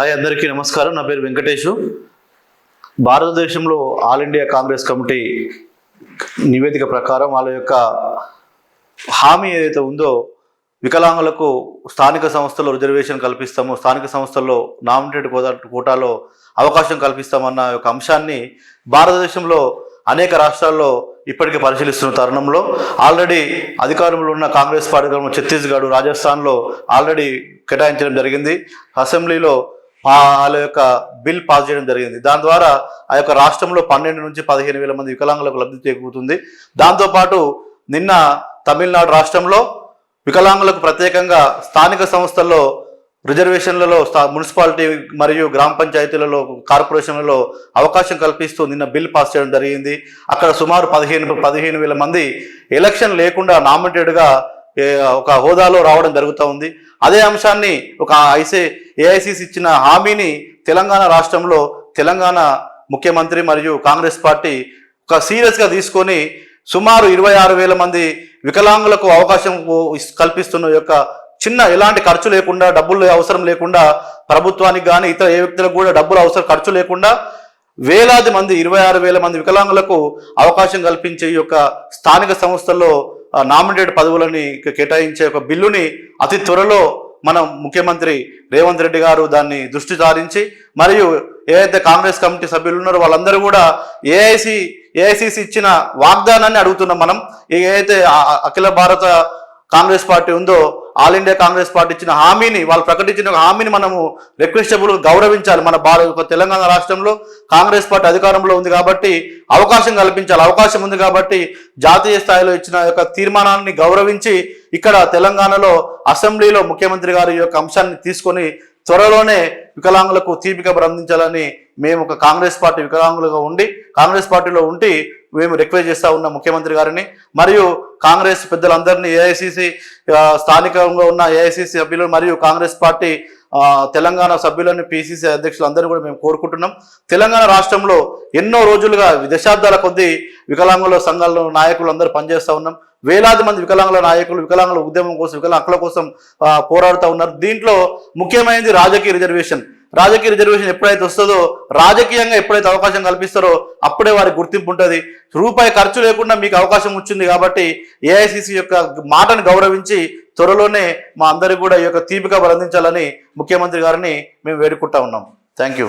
Hi అందరికీ నమస్కారం. నా పేరు వెంకటేషు. భారతదేశంలో ఆల్ ఇండియా కాంగ్రెస్ కమిటీ నివేదిక ప్రకారం వాళ్ళ యొక్క హామీ ఏదైతే ఉందో వికలాంగులకు స్థానిక సంస్థల్లో రిజర్వేషన్ కల్పిస్తాము స్థానిక సంస్థల్లో నామినేటెడ్ కోటా కోటాలో అవకాశం కల్పిస్తామన్న ఒక అంశాన్ని భారతదేశంలో అనేక రాష్ట్రాల్లో ఇప్పటికే పరిశీలిస్తున్న తరుణంలో ఆల్రెడీ అధికారంలో ఉన్న కాంగ్రెస్ పార్టీ ఛత్తీస్గఢ్ రాజస్థాన్లో ఆల్రెడీ కేటాయించడం జరిగింది. అసెంబ్లీలో వాళ్ళ యొక్క బిల్ పాస్ చేయడం జరిగింది. దాని ద్వారా ఆ యొక్క రాష్ట్రంలో పన్నెండు నుంచి పదిహేను వేల మంది వికలాంగులకు లబ్ధి చేకూరుతుంది. దాంతోపాటు నిన్న తమిళనాడు రాష్ట్రంలో వికలాంగులకు ప్రత్యేకంగా స్థానిక సంస్థల్లో రిజర్వేషన్లలో స్థా- మున్సిపాలిటీ మరియు గ్రామ పంచాయతీలలో కార్పొరేషన్లలో అవకాశం కల్పిస్తూ నిన్న బిల్ పాస్ చేయడం జరిగింది. అక్కడ సుమారు పదిహేను పదిహేను వేల మంది ఎలక్షన్ లేకుండా నామినేటెడ్గా ఒక హోదాలో రావడం జరుగుతూ ఉంది. అదే అంశాన్ని ఒక ఐసే ఏఐసిసి ఇచ్చిన హామీని తెలంగాణ రాష్ట్రంలో తెలంగాణ ముఖ్యమంత్రి మరియు కాంగ్రెస్ పార్టీ ఒక సీరియస్గా తీసుకొని సుమారు ఇరవై ఆరు వేల మంది వికలాంగులకు అవకాశం కల్పిస్తున్న యొక్క చిన్న ఎలాంటి ఖర్చు లేకుండా డబ్బులు అవసరం లేకుండా ప్రభుత్వానికి కానీ ఇతర ఏ వ్యక్తులకు కూడా డబ్బులు అవసరం ఖర్చు లేకుండా వేలాది మంది ఇరవై ఆరు వేల మంది వికలాంగులకు అవకాశం కల్పించే యొక్క స్థానిక సంస్థల్లో నామినేటెడ్ పదవులని కేటాయించే ఒక బిల్లుని అతి త్వరలో మన ముఖ్యమంత్రి రేవంత్ రెడ్డి గారు దాన్ని దృష్టి సారించి మరియు ఏదైతే కాంగ్రెస్ కమిటీ సభ్యులు ఉన్నారో వాళ్ళందరూ కూడా ఏఐసి ఏఐసిసి ఇచ్చిన వాగ్దానాన్ని అడుగుతున్నాం మనం. ఏదైతే అఖిల భారత కాంగ్రెస్ పార్టీ ఉందో ఆల్ ఇండియా కాంగ్రెస్ పార్టీ ఇచ్చిన హామీని వాళ్ళు ప్రకటించిన ఒక హామీని మనము రిక్వెస్టబుల్ గౌరవించాలి. మన భారత తెలంగాణ రాష్ట్రంలో కాంగ్రెస్ పార్టీ అధికారంలో ఉంది కాబట్టి అవకాశం కల్పించాలి. అవకాశం ఉంది కాబట్టి జాతీయ స్థాయిలో ఇచ్చిన యొక్క తీర్మానాన్ని గౌరవించి ఇక్కడ తెలంగాణలో అసెంబ్లీలో ముఖ్యమంత్రి గారి ఈ యొక్క అంశాన్ని తీసుకొని త్వరలోనే వికలాంగులకు తీపిక కబర్ అందించాలని మేము ఒక కాంగ్రెస్ పార్టీ వికలాంగులుగా ఉండి కాంగ్రెస్ పార్టీలో ఉండి మేము రిక్వెస్ట్ చేస్తూ ఉన్న ముఖ్యమంత్రి గారిని మరియు కాంగ్రెస్ పెద్దలందరినీ ఏఐసిసి స్థానికంగా ఉన్న ఏఐసిసి సభ్యులు మరియు కాంగ్రెస్ పార్టీ తెలంగాణ సభ్యులని పిసిసి అధ్యక్షులందరూ కూడా మేము కోరుకుంటున్నాం. తెలంగాణ రాష్ట్రంలో ఎన్నో రోజులుగా దశాబ్దాల కొద్దీ వికలాంగుల సంఘాల నాయకులు అందరూ పనిచేస్తూ ఉన్నాం. వేలాది మంది వికలాంగుల నాయకులు వికలాంగుల ఉద్యమం కోసం వికలాంగుల కోసం పోరాడుతూ ఉన్నారు. దీంట్లో ముఖ్యమైనది రాజకీయ రిజర్వేషన్. రాజకీయ రిజర్వేషన్ ఎప్పుడైతే వస్తుందో రాజకీయంగా ఎప్పుడైతే అవకాశం కల్పిస్తారో అప్పుడే వారికి గుర్తింపు ఉంటుంది. రూపాయి ఖర్చు లేకుండా మీకు అవకాశం వచ్చింది కాబట్టి ఏఐసిసి యొక్క మాటను గౌరవించి త్వరలోనే మా అందరికీ కూడా ఈ యొక్క తీపిక అందించాలని ముఖ్యమంత్రి గారిని మేము వేడుకుంటా ఉన్నాం. Thank you